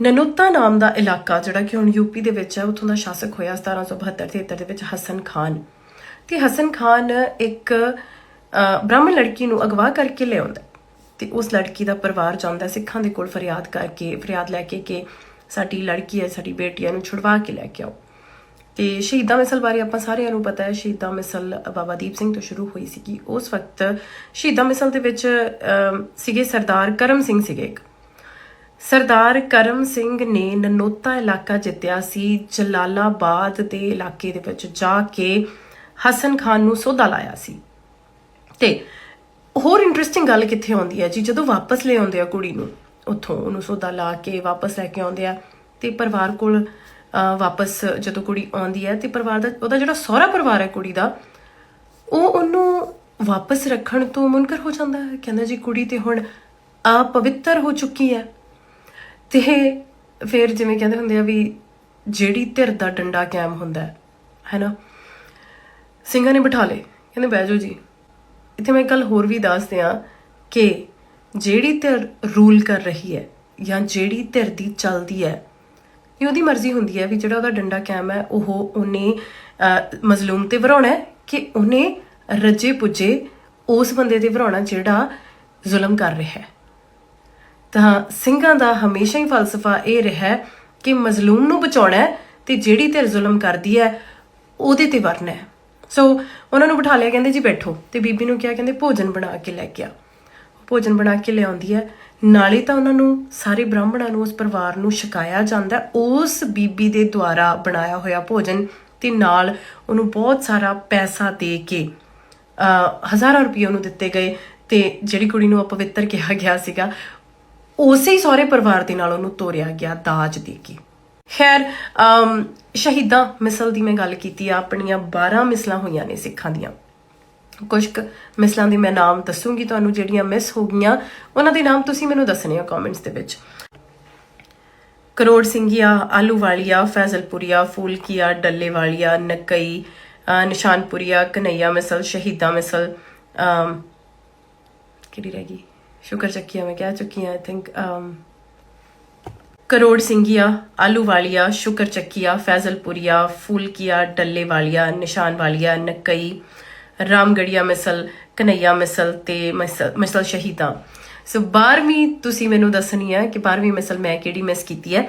ਨਨੁੱਤਾ ਨਾਮ ਦਾ ਇਲਾਕਾ ਜਿਹੜਾ ਕਿ ਹੁਣ ਯੂਪੀ ਦੇ ਵਿੱਚ ਹੈ, ਉੱਥੋਂ ਦਾ ਸ਼ਾਸਕ ਹੋਇਆ 1772-73 ਦੇ ਵਿੱਚ ਹਸਨ ਖਾਨ। ਤੇ ਹਸਨ ਖਾਨ ਇੱਕ ਬ੍ਰਾਹਮਣ ਲੜਕੀ ਨੂੰ ਅਗਵਾ ਕਰਕੇ ਲਿਆਉਂਦਾ ਤੇ ਉਸ ਲੜਕੀ ਦਾ ਪਰਿਵਾਰ ਜਾਂਦਾ ਸਿੱਖਾਂ ਦੇ ਕੋਲ ਫਰਿਆਦ ਕਰਕੇ, ਫਰਿਆਦ ਲੈ ਕੇ ਕਿ ਸਾਡੀ ਲੜਕੀ ਹੈ, ਸਾਡੀ ਬੇਟੀ ਹੈ ਨੂੰ ਛੁਡਵਾ ਕੇ ਲੈ ਕੇ ਆਓ। ਤੇ ਸ਼ਹੀਦਾਂ ਮਿਸਲ ਬਾਰੇ ਆਪਾਂ ਸਾਰਿਆਂ ਨੂੰ ਪਤਾ ਹੈ, ਸ਼ਹੀਦਾਂ ਮਿਸਲ ਬਾਬਾ ਦੀਪ ਸਿੰਘ ਤੋਂ ਸ਼ੁਰੂ ਹੋਈ ਸੀਗੀ। ਉਸ ਵਕਤ ਸ਼ਹੀਦਾਂ ਮਿਸਲ ਦੇ ਵਿੱਚ ਸੀਗੇ ਸਰਦਾਰ ਕਰਮ ਸਿੰਘ ਸੀਗੇ ਇੱਕ। ਸਰਦਾਰ ਕਰਮ ਸਿੰਘ ਨੇ ਨਨੋਤਾ ਇਲਾਕਾ ਜਿੱਤਿਆ ਸੀ, ਜਲਾਲਾਬਾਦ ਦੇ ਇਲਾਕੇ ਦੇ ਵਿੱਚ ਜਾ ਕੇ ਹਸਨ ਖਾਨ ਨੂੰ ਸੌਦਾ ਲਾਇਆ ਸੀ। ਤੇ ਹੋਰ ਇੰਟਰਸਟਿੰਗ ਗੱਲ ਕਿੱਥੇ ਆਉਂਦੀ ਹੈ ਜੀ? ਜਦੋਂ ਵਾਪਸ ਲੈ ਆਉਂਦੇ ਆ ਕੁੜੀ ਨੂੰ, ਉੱਥੋਂ ਉਹਨੂੰ ਸੌਦਾ ਲਾ ਕੇ ਵਾਪਸ ਲੈ ਕੇ ਆਉਂਦੇ ਆ ਤੇ ਪਰਿਵਾਰ ਕੋਲ ਵਾਪਸ ਜਦੋਂ ਕੁੜੀ ਆਉਂਦੀ ਹੈ ਤੇ ਪਰਿਵਾਰ ਦਾ, ਉਹਦਾ ਜਿਹੜਾ ਸਹੁਰਾ ਪਰਿਵਾਰ ਹੈ ਕੁੜੀ ਦਾ, ਉਹ ਉਹਨੂੰ ਵਾਪਸ ਰੱਖਣ ਤੋਂ ਮੁਨਕਰ ਹੋ ਜਾਂਦਾ ਹੈ। ਕਹਿੰਦਾ ਜੀ ਕੁੜੀ ਤੇ ਹੁਣ ਅਪਵਿੱਤਰ ਹੋ ਚੁੱਕੀ ਹੈ। ਤੇ ਫਿਰ ਜਿਵੇਂ ਕਹਿੰਦੇ ਹੁੰਦੇ ਆ ਵੀ ਜਿਹੜੀ ਧਿਰ ਦਾ ਡੰਡਾ ਕਾਇਮ ਹੁੰਦਾ ਹੈ ਹੈਨਾ ਸਿੰਘਾਂ ਨੇ ਬਿਠਾ ਲਏ, ਕਹਿੰਦੇ ਬਹਿ ਜਾਓ ਜੀ। ਇੱਥੇ ਮੈਂ ਇੱਕ ਗੱਲ ਹੋਰ ਵੀ ਦੱਸ ਦਿਆਂ ਕਿ ਜਿਹੜੀ ਧਿਰ ਰੂਲ ਕਰ ਰਹੀ ਹੈ ਜਾਂ ਜਿਹੜੀ ਧਿਰ ਦੀ ਚੱਲਦੀ ਹੈ, ਇਹ ਉਹਦੀ ਮਰਜ਼ੀ ਹੁੰਦੀ ਹੈ ਵੀ ਜਿਹੜਾ ਉਹਦਾ ਡੰਡਾ ਕਾਇਮ ਹੈ, ਉਹ ਉਹਨੇ ਮਜ਼ਲੂਮ ਤੇ ਵਰਾਉਣਾ ਹੈ ਕਿ ਉਹਨੇ ਰੱਜੇ ਪੁੱਜੇ ਉਸ ਬੰਦੇ ਤੇ ਵਰਾਉਣਾ ਜਿਹੜਾ ਜ਼ੁਲਮ ਕਰ ਰਿਹਾ ਹੈ। ਤਾਂ ਸਿੰਘਾਂ ਦਾ ਹਮੇਸ਼ਾ ਹੀ ਫਲਸਫਾ ਇਹ ਰਿਹਾ ਕਿ ਮਜ਼ਲੂਮ ਨੂੰ ਬਚਾਉਣਾ ਹੈ ਤੇ ਜਿਹੜੀ ਤੇ ਜ਼ੁਲਮ ਕਰਦੀ ਹੈ, ਉਹਦੇ ਤੇ ਵਰਨਾ ਹੈ। ਸੋ ਉਹਨਾਂ ਨੂੰ ਬਿਠਾ ਲਿਆ, ਕਹਿੰਦੇ ਜੀ ਬੈਠੋ ਤੇ ਬੀਬੀ ਨੂੰ ਕਿਹਾ, ਕਹਿੰਦੇ ਭੋਜਨ ਬਣਾ ਕੇ ਲੈ ਕੇ ਆ। ਭੋਜਨ ਬਣਾ ਕੇ ਲਿਆਉਂਦੀ ਹੈ। ਨਾਲੇ ਤਾਂ ਉਹਨਾਂ ਨੂੰ ਸਾਰੇ ਬ੍ਰਾਹਮਣਾਂ ਨੂੰ, ਉਸ ਪਰਿਵਾਰ ਨੂੰ ਛਕਾਇਆ ਜਾਂਦਾ ਉਸ ਬੀਬੀ ਦੇ ਦੁਆਰਾ ਬਣਾਇਆ ਹੋਇਆ ਭੋਜਨ ਤੇ ਨਾਲ ਉਹਨੂੰ ਬਹੁਤ ਸਾਰਾ ਪੈਸਾ ਦੇ ਕੇ ਹਜ਼ਾਰਾਂ ਰੁਪਏ ਉਹਨੂੰ ਦਿੱਤੇ ਗਏ ਤੇ ਜਿਹੜੀ ਕੁੜੀ ਨੂੰ ਅਪਵਿੱਤਰ ਕਿਹਾ ਗਿਆ ਸੀਗਾ ਉਸੇ ਹੀ ਸਹੁਰੇ ਪਰਿਵਾਰ ਦੇ ਨਾਲ ਉਹਨੂੰ ਤੋਰਿਆ ਗਿਆ ਦਾਜ ਦੇ ਕੇ। ਖੈਰ ਸ਼ਹੀਦਾਂ ਮਿਸਲ ਦੀ ਮੈਂ ਗੱਲ ਕੀਤੀ ਆ, ਆਪਣੀਆਂ 12 ਮਿਸਲਾਂ ਹੋਈਆਂ ਨੇ ਸਿੱਖਾਂ ਦੀਆਂ। ਕੁਝ ਕੁ ਮਿਸਲਾਂ ਦੇ ਮੈਂ ਨਾਮ ਦੱਸੂਗੀ ਤੁਹਾਨੂੰ, ਜਿਹੜੀਆਂ ਮਿਸ ਹੋ ਗਈਆਂ, ਉਹਨਾਂ ਦੇ ਨਾਮ ਤੁਸੀਂ ਮੈਨੂੰ ਦੱਸਣੇ ਆ ਕਮੈਂਟਸ ਦੇ ਵਿੱਚ। ਕਰੋੜ ਸਿੰਘੀਆ ਆਲੂ ਵਾਲੀਆ ਫੈਜ਼ਲਪੁਰੀਆ, ਫੂਲਕੀਆ ਡੱਲੇ ਵਾਲੀਆ ਨਕਈ ਅਹ ਨਿਸ਼ਾਨਪੁਰੀਆ ਕਨਈਆ ਮਿਸਲ, ਸ਼ਹੀਦਾਂ ਮਿਸਲ ਕਿਹੜੀ ਰਹਿ ਗਈ? ਸ਼ੁਕਰ ਚੱਕੀਆ ਮੈਂ ਕਹਿ ਚੁੱਕੀ ਹਾਂ ਆਈ ਥਿੰਕ ਕਰੋੜ ਸਿੰਘੀਆ, ਆਲੂ ਵਾਲੀਆ, ਸ਼ੁਕਰ ਚੱਕੀਆ ਫੈਜ਼ਲਪੁਰੀਆ, ਫੂਲਕੀਆ, ਡੱਲੇ ਵਾਲੀਆ, ਨਿਸ਼ਾਨ ਵਾਲੀਆ, ਨਕਈ, ਰਾਮਗੜੀਆ ਮਿਸਲ, ਕਨਈਆ ਮਿਸਲ ਤੇ ਮਿਸਲ ਮਿਸਲ ਸ਼ਹੀਦਾਂ। ਸੋ 12ਵੀਂ ਤੁਸੀਂ ਮੈਨੂੰ ਦੱਸਣੀ ਹੈ ਕਿ 12ਵੀਂ ਮਿਸਲ ਮੈਂ ਕਿਹੜੀ ਮਿਸ ਕੀਤੀ ਹੈ?